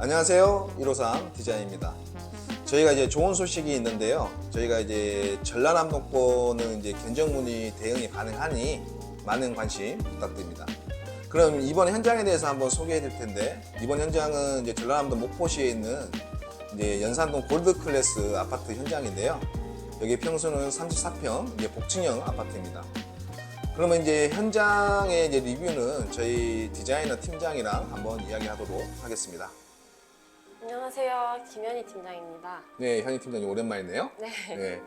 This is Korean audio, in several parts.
안녕하세요. 153 디자인입니다. 저희가 이제 좋은 소식이 있는데요. 저희가 이제 전라남도권은 이제 견적문의 대응이 가능하니 많은 관심 부탁드립니다. 그럼 이번 현장에 대해서 한번 소개해 드릴 텐데 이번 현장은 이제 전라남도 목포시에 있는 이제 연산동 골드 클래스 아파트 현장인데요. 여기 평수는 34평, 이제 복층형 아파트입니다. 그러면 이제 현장의 이제 리뷰는 저희 디자이너 팀장이랑 한번 이야기하도록 하겠습니다. 안녕하세요. 김현희 팀장입니다. 네, 현희 팀장님 오랜만이네요. 네. 네.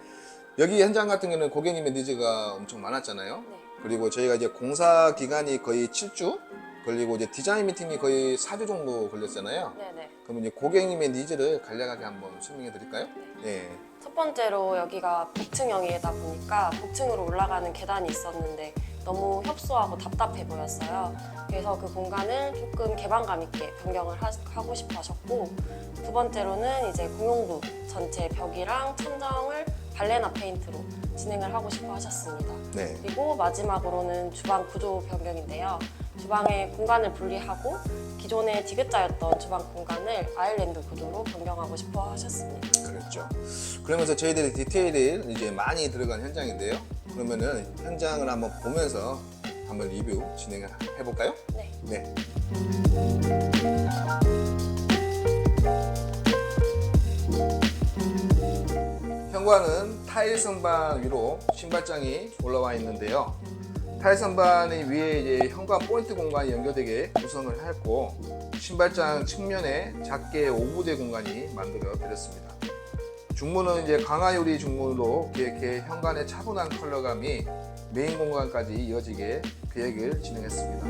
여기 현장 같은 경우는 고객님의 니즈가 엄청 많았잖아요. 네. 그리고 저희가 이제 공사 기간이 거의 7주 걸리고 이제 디자인 미팅이 거의 4주 정도 걸렸잖아요. 네 네. 그럼 이제 고객님의 니즈를 간략하게 한번 설명해 드릴까요? 네. 첫 번째로 여기가 복층형이다 보니까 복층으로 올라가는 계단이 있었는데 너무 협소하고 답답해 보였어요. 그래서 그 공간을 조금 개방감 있게 변경을 하, 고 싶어 하셨고 두 번째로는 이제 공용부 전체 벽이랑 천정을 발레나 페인트로 진행을 하고 싶어 하셨습니다. 네. 그리고 마지막으로는 주방 구조 변경인데요. 주방의 공간을 분리하고 기존의 디귿자였던 주방 공간을 아일랜드 구조로 변경하고 싶어 하셨습니다. 그렇죠. 그러면서 저희들이 디테일이 이제 많이 들어간 현장인데요. 그러면은 현장을 한번 보면서 한번 리뷰 진행해 볼까요? 네. 네. 현관은 타일 선반 위로 신발장이 올라와 있는데요. 타일 선반의 위에 이제 현관 포인트 공간이 연결되게 구성을 했고 신발장 측면에 작게 오브제 공간이 만들어 드렸습니다. 중문은 이제 강화 유리 중문으로 이렇게 현관의 차분한 컬러감이 메인 공간까지 이어지게 계획을 진행했습니다.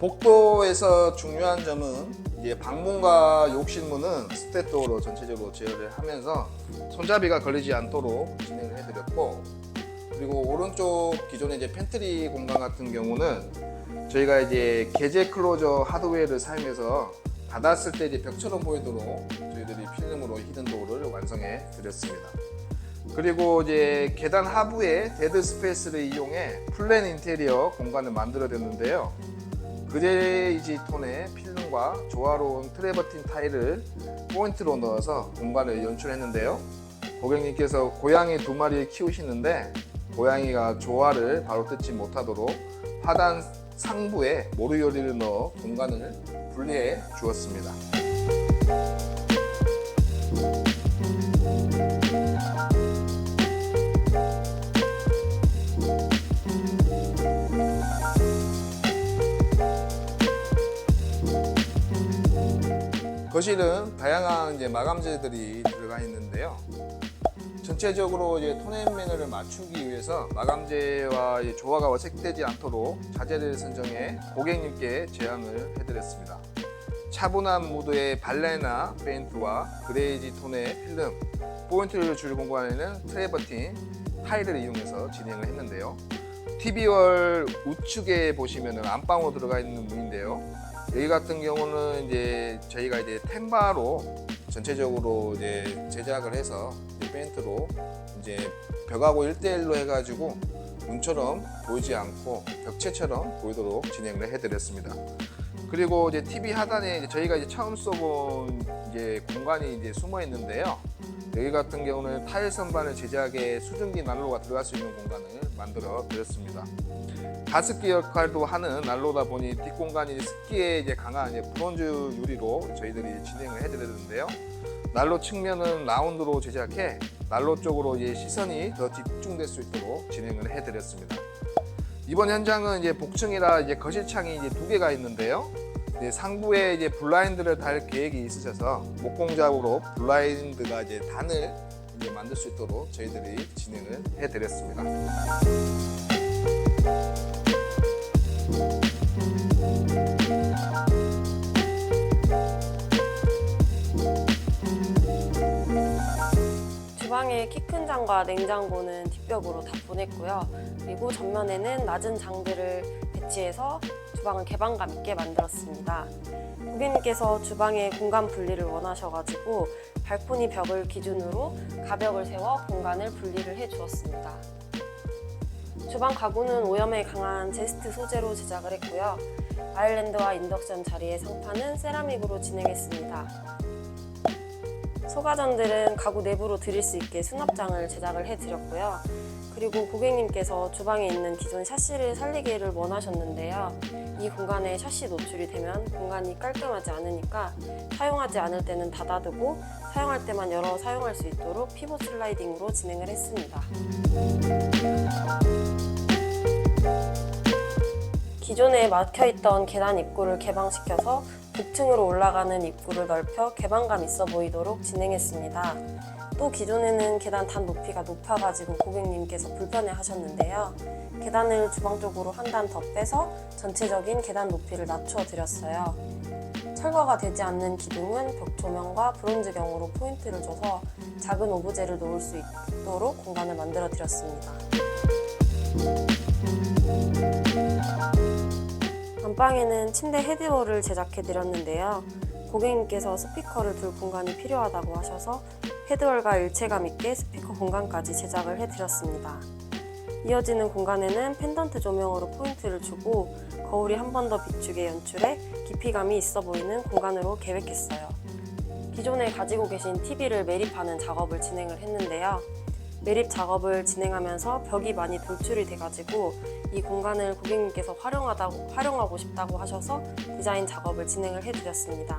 복도에서 중요한 점은 이제 방문과 욕실문은 스테토로 전체적으로 제어를 하면서 손잡이가 걸리지 않도록 진행을 해드렸고 그리고 오른쪽 기존의 이제 팬트리 공간 같은 경우는 저희가 이제 게제 클로저 하드웨어를 사용해서 닫았을 때 이제 벽처럼 보이도록 저희들이 필름으로 히든 도어를 완성해 드렸습니다. 그리고 이제 계단 하부에 데드 스페이스를 이용해 플랜 인테리어 공간을 만들어 뒀는데요. 그레이지 톤의 필름과 조화로운 트레버틴 타일을 포인트로 넣어서 공간을 연출했는데요. 고객님께서 고양이 두 마리 키우시는데 고양이가 조화를 바로 뜯지 못하도록 화단 상부에 모루 요리를 넣어 공간을 분리해 주었습니다. 거실은 다양한 이제 마감재들이 들어가 있는데요. 전체적으로 이제 톤앤 매너를 맞추기 위해서 마감재와 이 조화가 어색되지 않도록 자재를 선정해 고객님께 제안을 해드렸습니다. 차분한 무드의 발레나 페인트와 그레이지 톤의 필름, 포인트를 줄 공간에는 트레버틴, 타일을 이용해서 진행을 했는데요. TV월 우측에 보시면 안방으로 들어가 있는 문인데요. 여기 같은 경우는 이제 저희가 이제 템바로 전체적으로 이제 제작을 해서 이제 페인트로 이제 벽하고 1대1로 해가지고 문처럼 보이지 않고 벽체처럼 보이도록 진행을 해드렸습니다. 그리고 이제 TV 하단에 이제 저희가 이제 처음 써본 이제 공간이 이제 숨어 있는데요. 여기 같은 경우는 타일 선반을 제작에 수증기 난로가 들어갈 수 있는 공간을 만들어 드렸습니다. 가습기 역할도 하는 난로다 보니 뒷공간이 습기에 이제 강한 이제 브론즈 유리로 저희들이 진행을 해드렸는데요. 난로 측면은 라운드로 제작해 난로 쪽으로 이제 시선이 더 집중될 수 있도록 진행을 해드렸습니다. 이번 현장은 이제 복층이라 이제 거실창이 이제 두 개가 있는데요. 이제 상부에 이제 블라인드를 달 계획이 있으셔서 목공작으로 블라인드가 이제 단을 이제 만들 수 있도록 저희들이 진행을 해드렸습니다. 주방의 키큰 장과 냉장고는 뒷벽으로 다 보냈고요. 그리고 전면에는 낮은 장들을 배치해서 주방을 개방감 있게 만들었습니다. 고객님께서 주방의 공간 분리를 원하셔가지고 발코니 벽을 기준으로 가벽을 세워 공간을 분리를 해 주었습니다. 주방 가구는 오염에 강한 제스트 소재로 제작을 했고요. 아일랜드와 인덕션 자리의 상판은 세라믹으로 진행했습니다. 소가전들은 가구 내부로 들일 수 있게 수납장을 제작을 해드렸고요. 그리고 고객님께서 주방에 있는 기존 샤시를 살리기를 원하셨는데요. 이 공간에 샤시 노출이 되면 공간이 깔끔하지 않으니까 사용하지 않을 때는 닫아두고 사용할 때만 열어 사용할 수 있도록 피벗 슬라이딩으로 진행을 했습니다. 기존에 막혀있던 계단 입구를 개방시켜서 북층으로 올라가는 입구를 넓혀 개방감 있어 보이도록 진행했습니다. 또 기존에는 계단 단 높이가 높아가지고 고객님께서 불편해 하셨는데요. 계단을 주방 쪽으로 한 단 더 빼서 전체적인 계단 높이를 낮춰 드렸어요. 철거가 되지 않는 기둥은 벽 조명과 브론즈경으로 포인트를 줘서 작은 오브제를 놓을 수 있도록 공간을 만들어 드렸습니다. 안방에는 침대 헤드워를 제작해 드렸는데요. 고객님께서 스피커를 둘 공간이 필요하다고 하셔서 헤드월과 일체감 있게 스피커 공간까지 제작을 해 드렸습니다. 이어지는 공간에는 펜던트 조명으로 포인트를 주고 거울이 한 번 더 비추게 연출해 깊이감이 있어 보이는 공간으로 계획했어요. 기존에 가지고 계신 TV를 매립하는 작업을 진행을 했는데요. 매립 작업을 진행하면서 벽이 많이 돌출이 돼가지고 이 공간을 고객님께서 활용하다고, 활용하고 싶다고 하셔서 디자인 작업을 진행을 해드렸습니다.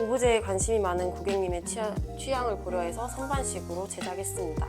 오브제에 관심이 많은 고객님의 취향, 취향을 고려해서 선반식으로 제작했습니다.